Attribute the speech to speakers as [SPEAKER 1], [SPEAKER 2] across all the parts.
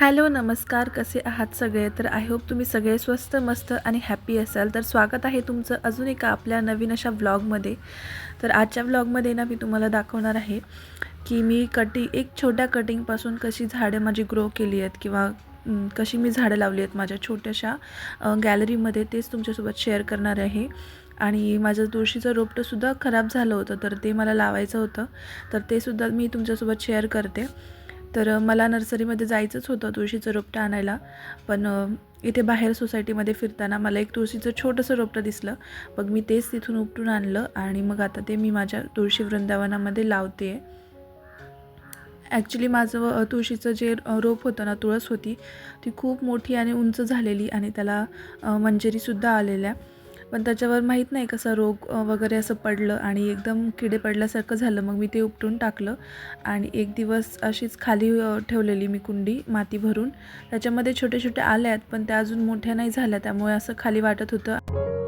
[SPEAKER 1] Hello नमस्कार. कसे आहात सगळे? तर आय होप तुम्ही सगळे स्वस्त मस्त आणि हॅपी असाल. तर स्वागत आहे तुमचं अजून एका आपल्या नवीन अशा व्लॉगमध्ये. तर आजच्या व्लॉगमध्ये ना मी तुम्हाला दाखवणार आहे की मी कटिंग एक छोट्या कटिंगपासून कशी झाडं माझी ग्रो केली आहेत किंवा कशी मी झाडं लावली आहेत माझ्या छोट्याशा गॅलरीमध्ये तेच तुमच्यासोबत शेअर करणार आहे. आणि माझं तुळशीचं रोपटंसुद्धा खराब झालं होतं तर ते मला लावायचं होतं. तर ते सुद्धा मी तुमच्यासोबत शेअर करते. तर मला नर्सरीमध्ये जायचंच होतं तुळशीचं रोपटं आणायला. पण इथे बाहेर सोसायटीमध्ये फिरताना मला एक तुळशीचं छोटंसं रोपटं दिसलं. मग मी तेच तिथून उपटून आणलं आणि मग आता ते मी माझ्या तुळशी वृंदावनामध्ये लावते आहे ॲक्च्युली माझं तुळशीचं जे रोप होतं ना तुळस होती ती खूप मोठी आणि उंच झालेली आणि त्याला मंजरीसुद्धा मंजेरीसुद्धा आलेल्या. पण त्याच्यावर माहीत नाही कसा रोग वगैरे असं पडलं आणि एकदम किडे पडल्यासारखं झालं. मग मी ते उपटून टाकलं आणि एक दिवस अशीच खाली ठेवलेली मी कुंडी माती भरून. त्याच्यामध्ये छोटे छोटे आल्या आहेत पण त्या अजून मोठ्या नाही झाल्या. त्यामुळे असं खाली वाटत होतं.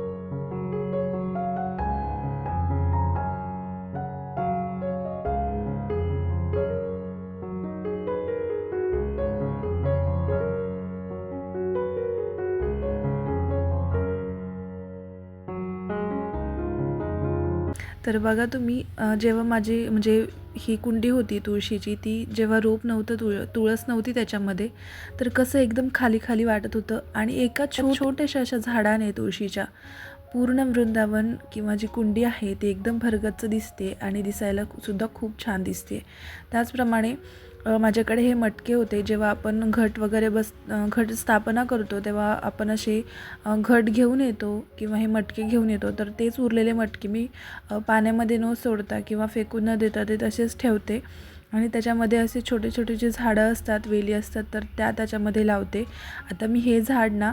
[SPEAKER 1] तर बघा तुम्ही जेव्हा माझी म्हणजे ही कुंडी होती तुळशीची ती जेव्हा रोप नव्हतं तुळ तुळस नव्हती त्याच्यामध्ये तर कसं एकदम खाली खाली वाटत होतं आणि एका छो छोट्याशा अशा झाडाने तुळशीच्या पूर्ण वृंदावन किंवा जी कुंडी आहे ती एकदम भरगच्च दिसते आणि दिसायला सुद्धा खूप छान दिसते. त्याचप्रमाणे माझ्याकडे हे मटके होते. जेव्हा आपण घट वगैरे बस घट स्थापना करतो तेव्हा आपण असे घट घेऊन येतो किंवा हे मटके घेऊन येतो. तर तेच उरलेले मटके मी पाण्यामध्ये न सोडता किंवा फेकून न देता ते तसेच ठेवते. आणि त्याच्यामध्ये असे छोटे छोटे जे झाडं असतात वेली असतात तर त्या त्याच्यामध्ये लावते. आता मी हे झाड ना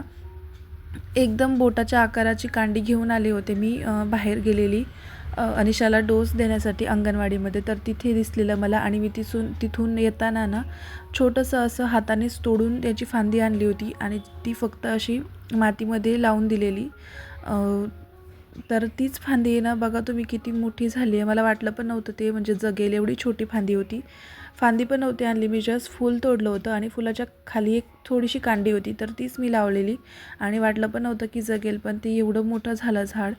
[SPEAKER 1] एकदम बोटाच्या आकाराची कांडी घेऊन आले होते मी बाहेर गेलेली. अनिशाला डोस देण्यासाठी अंगणवाडीमध्ये. तर तिथे दिसलेलं मला आणि मी तिथून तिथून येताना ना छोटंसं असं हातानेच तोडून त्याची फांदी आणली होती आणि ती फक्त अशी मातीमध्ये लावून दिलेली. तर तीच फांदी आहे ना बघा तुम्ही किती मोठी झाली आहे. मला वाटलं पण नव्हतं ते म्हणजे जगेल एवढी छोटी फांदी होती. फांदी पण नव्हती आणली मी जस्ट फूल तोडलं होतं आणि फुलाच्या खाली एक थोडीशी कांडी होती तर तीच मी लावलेली. आणि वाटलं पण नव्हतं की जगेल पण ते एवढं मोठं झालं झाड.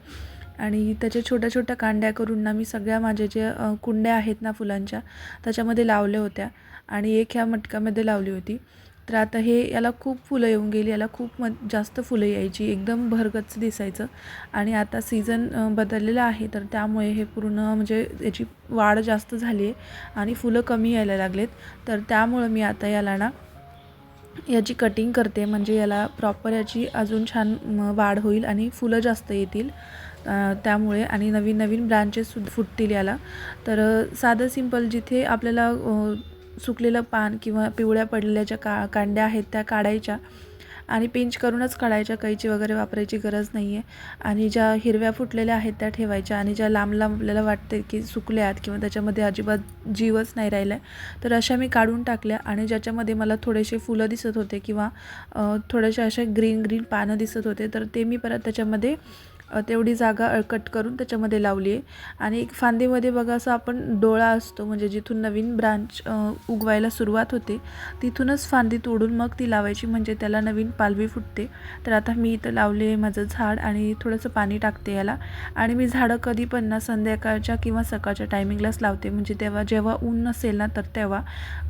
[SPEAKER 1] आणि त्याच्या छोट्या छोट्या कांड्या करून ना मी सगळ्या माझ्या ज्या कुंड्या आहेत ना फुलांच्या त्याच्यामध्ये लावल्या होत्या. आणि एक ह्या मटक्यामध्ये लावली होती. तर आता हे याला खूप फुलं येऊन गेली. याला खूप म जास्त फुलं यायची. एकदम भरगच्च दिसायचं. आणि आता सीझन बदललेला आहे. तर त्यामुळे हे पूर्ण म्हणजे याची वाढ जास्त झाली आहे. आणि फुलं कमी यायला लागलेत. तर त्यामुळं मी आता याला ना याची कटिंग करते. म्हणजे याला प्रॉपर याची अजून छान वाढ होईल आणि फुलं जास्त येतील. त्यामुळे आणि नवीन नवीन ब्रांचेस सुद्धा फुटतील याला. तर साधं सिंपल जिथे आपल्याला सुकलेलं पान किंवा पिवळ्या पडलेल्या ज्या का कांड्या आहेत त्या काढायच्या आणि पिंच करूनच काढायच्या. कैची वगैरे वापरायची गरज नाही आहे आणि ज्या हिरव्या फुटलेल्या आहेत त्या ठेवायच्या आणि ज्या लांब लांब आपल्याला वाटते की सुकल्या आहेत किंवा त्याच्यामध्ये अजिबात जीवच नाही राहिला आहे तर अशा मी काढून टाकल्या आणि ज्याच्यामध्ये मला थोडेसे फुलं दिसत होते किंवा थोडेसे असे ग्रीन ग्रीन पानं दिसत होते तर ते मी परत त्याच्यामध्ये तेवढी जागा कट करून त्याच्यामध्ये लावली आहे. आणि एक फांदीमध्ये बघा असं आपण डोळा असतो म्हणजे जिथून नवीन ब्रांच उगवायला सुरुवात होते तिथूनच फांदी तोडून मग ती लावायची म्हणजे त्याला नवीन पालवी फुटते. तर आता मी इथं लावले आहे माझं झाड आणि थोडंसं पाणी टाकते याला. आणि मी झाडं कधी पण ना संध्याकाळच्या किंवा सकाळच्या टायमिंगलाच लावते म्हणजे तेव्हा जेव्हा ऊन नसेल ना तर तेव्हा.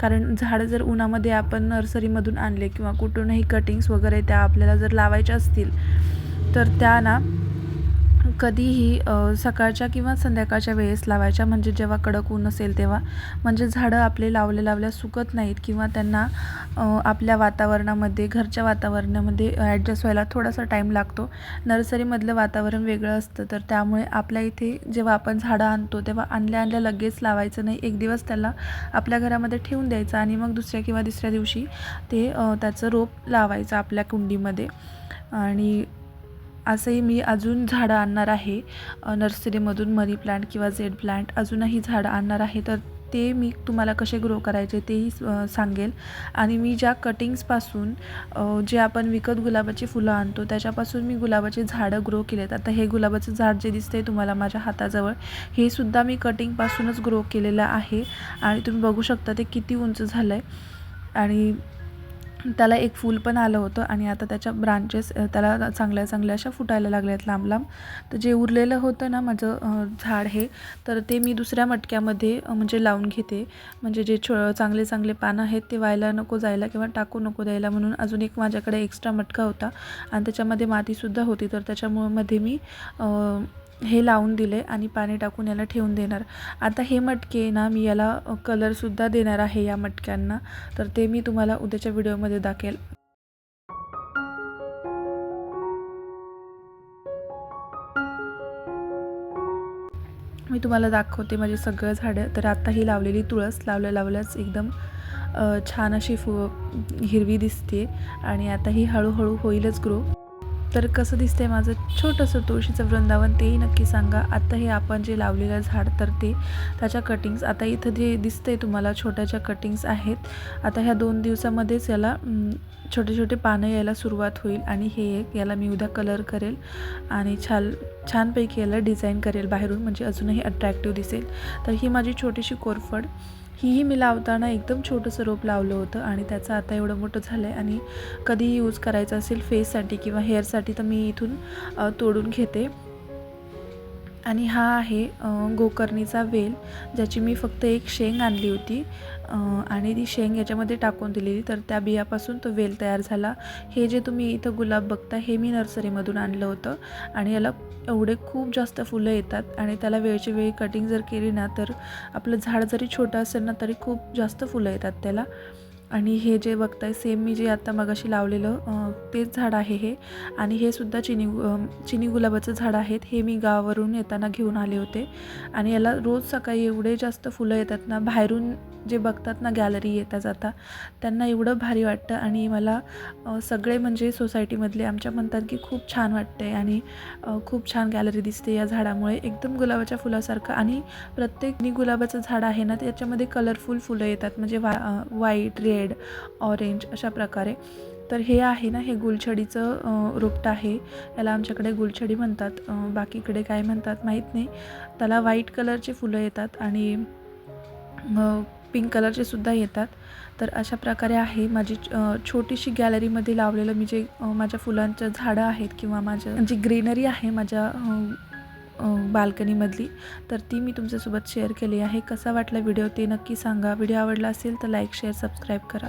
[SPEAKER 1] कारण झाडं जर उन्हामध्ये आपण नर्सरीमधून आणले किंवा कुठूनही कटिंग्स वगैरे त्या आपल्याला जर लावायच्या असतील तर त्या ना कधीही सकाळच्या किंवा संध्याकाळच्या वेळेस लावायच्या म्हणजे जेव्हा कडक ऊन असेल तेव्हा. म्हणजे झाडं आपले लावल्या लावल्या सुकत नाहीत किंवा त्यांना आपल्या वातावरणामध्ये घरच्या वातावरणामध्ये ॲडजस्ट व्हायला थोडासा टाईम लागतो. नर्सरीमधलं वातावरण वेगळं असतं तर त्यामुळे आपल्या इथे जेव्हा आपण झाडं आणतो तेव्हा आणल्या आणल्या लगेच लावायचं नाही. एक दिवस त्याला आपल्या घरामध्ये ठेवून द्यायचं आणि मग दुसऱ्या किंवा तिसऱ्या दिवशी ते त्याचं रोप लावायचं आपल्या कुंडीमध्ये. आणि असंही मी अजून झाडं आणणार आहे. नर्सरीमधून मनी प्लांट किंवा झेड प्लांट अजूनही झाडं आणणार आहे. तर ते मी तुम्हाला कसे ग्रो करायचे तेही सांगेल. आणि मी ज्या कटिंग्सपासून जे आपण विकत गुलाबाची फुलं आणतो त्याच्यापासून मी गुलाबाचे झाडं ग्रो केलेत. आता हे गुलाबाचं झाड जे दिसतंय तुम्हाला माझ्या हाताजवळ हे सुद्धा मी कटिंगपासूनच ग्रो केलेलं आहे. आणि तुम्ही बघू शकता ते किती उंच झालं आहे आणि त्याला एक फूल पण आलं होतं आणि आता त्याच्या ब्रांचेस त्याला चांगल्या चांगल्या अशा फुटायला लागल्या आहेत लांब लांब. तर जे उरलेलं होतं ना माझं झाड हे तर ते मी दुसऱ्या मटक्यामध्ये म्हणजे लावून घेते. म्हणजे जे छो चांगले चांगले पानं आहेत ते व्हायला नको जायला किंवा टाकू नको द्यायला म्हणून अजून एक माझ्याकडे एक्स्ट्रा मटका होता. आणि त्याच्यामध्ये मातीसुद्धा होती. तर त्याच्यामुळे मध्ये मी हे लावून दिले आणि पाणी टाकून याला ठेवून देणार. आता हे मटके ना मी याला कलरसुद्धा देणार आहे या मटक्यांना. तर ते मी तुम्हाला उद्याच्या व्हिडिओमध्ये दाखेल. मी तुम्हाला दाखवते माझी सगळं झाडं. तर आता ही लावलेली तुळस लावल्या लावल्याच एकदम छान अशी फु हिरवी दिसते आणि आता ही हळूहळू होईलच ग्रो तर कसं दिसतंय माझं छोटंसं तुळशीचं वृंदावन तेही नक्की सांगा. आता हे आपण जे लावलेलं झाड तर ते त्याच्या कटिंग्स आता इथं जे दिसतंय तुम्हाला छोट्याच्या कटिंग्स आहेत. आता ह्या दोन दिवसामध्येच याला छोटे छोटे पानं यायला सुरुवात होईल आणि हे एक याला मी उद्या कलर करेल आणि छान छानपैकी याला डिझाईन करेल बाहेरून म्हणजे अजूनही अट्रॅक्टिव्ह दिसेल. तर ही माझी छोटीशी कोरफड. हीही मी लावताना एकदम छोटंसं रोप लावलं होतं आणि त्याचं आता एवढं मोठं झालं आहे आणि कधी यूज करायचं असेल फेससाठी किंवा हेअरसाठी तर मी इथून तोडून घेते. आणि हा आहे गोकर्णीचा वेल ज्याची मी फक्त एक शेंग आणली होती. आणि ती शेंग याच्यामध्ये टाकून दिलेली. तर त्या बियापासून तो वेल तयार झाला. हे जे तुम्ही इथं गुलाब बघता हे मी नर्सरीमधून आणलं होतं. आणि याला एवढे खूप जास्त फुलं येतात आणि त्याला वेळच्या वेळी कटिंग जर केली ना तर आपलं झाड जरी छोटं असेल ना तरी खूप जास्त फुलं येतात त्याला. आणि हे जे बघताय सेम मी जे आता मगाशी लावलेलं तेच झाड आहे हे. आणि हे सुद्धा चिनी चिनी गुलाबाचं झाड आहेत. हे मी गावावरून येताना घेऊन आले होते. आणि याला रोज सकाळी एवढे जास्त फुलं येतात ना बाहेरून जे बघतात ना गॅलरी येता जाता त्यांना एवढं भारी वाटतं. आणि मला सगळे म्हणजे सोसायटीमधले आमच्या म्हणतात की खूप छान वाटते आणि खूप छान गॅलरी दिसते या झाडामुळे. एकदम गुलाबाच्या फुलासारखं. आणि प्रत्येक गुलाबाचं झाड आहे ना त्याच्यामध्ये कलरफुल फुलं येतात. म्हणजे वा व्हाईट रेड रेड ऑरेंज अशा प्रकारे. तर हे आहे ना हे गुलछडीचं रोपट आहे. याला आमच्याकडे गुलछडी म्हणतात. बाकीकडे काय म्हणतात माहीत नाही. त्याला व्हाईट कलरची फुलं येतात आणि पिंक कलरचे सुद्धा येतात. तर अशा प्रकारे आहे माझी छोटीशी गॅलरीमध्ये लावलेलं मी जे माझ्या फुलांचं झाडं आहेत किंवा माझं जी ग्रीनरी आहे माझ्या बाल्कनीमधली. तर ती मी तुमच्यासोबत शेअर केली आहे. कसा वाटला व्हिडिओ ते नक्की सांगा. व्हिडिओ आवडला असेल तर लाईक शेअर सबस्क्राईब करा.